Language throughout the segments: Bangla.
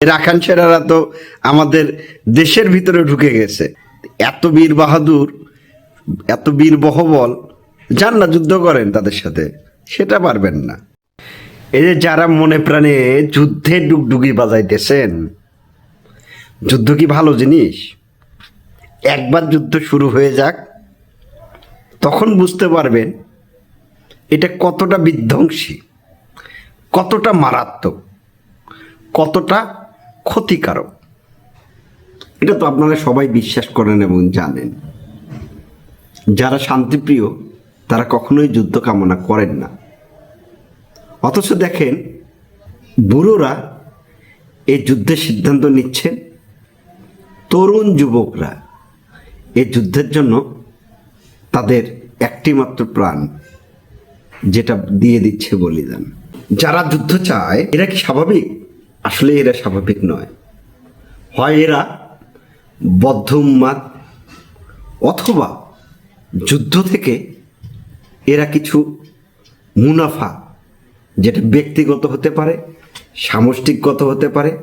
রাখান সেরারা তো আমাদের দেশের ভিতরে ঢুকে গেছে। এত বীর বাহাদুর, এত বীর বহবল যান না যুদ্ধ করেন তাদের সাথে, সেটা পারবেন না। এই যে যারা মনে প্রাণে যুদ্ধে ডুগডুগি বাজাইতেছেন, যুদ্ধ কি ভালো জিনিস? একবার যুদ্ধ শুরু হয়ে যাক, তখন বুঝতে পারবেন এটা কতটা বিধ্বংসী, কতটা মারাত্মক, কতটা ক্ষতিকারক। এটা তো আপনারা সবাই বিশ্বাস করেন এবং জানেন। যারা শান্তিপ্রিয়, তারা কখনোই যুদ্ধ কামনা করেন না। অথচ দেখেন, বুড়োরা এই যুদ্ধের সিদ্ধান্ত নিচ্ছেন, তরুণ যুবকরা এই যুদ্ধের জন্য তাদের একটি মাত্র প্রাণ, যেটা দিয়ে দিচ্ছে বলিদান। যারা যুদ্ধ চায়, এরা কি স্বাভাবিক? আসলে এরা স্বাভাবিক নয়। হয় এরা বদ্ধ উন্মাদ অথবা যুদ্ধ থেকে এরা কিছু মুনাফা, যেটা ব্যক্তিগত হতে পারে, সামষ্টিকগত হতে পারে,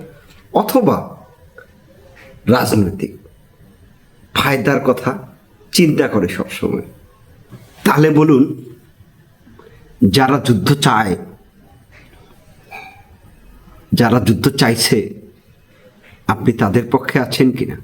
অথবা রাজনৈতিক। ফায়দার কথা চিন্তা করে সবসময়। তাহলে বলুন, যারা যুদ্ধ চায় যারা যুদ্ধ চাইছে আপনি তাদের পক্ষে আছেন কিনা?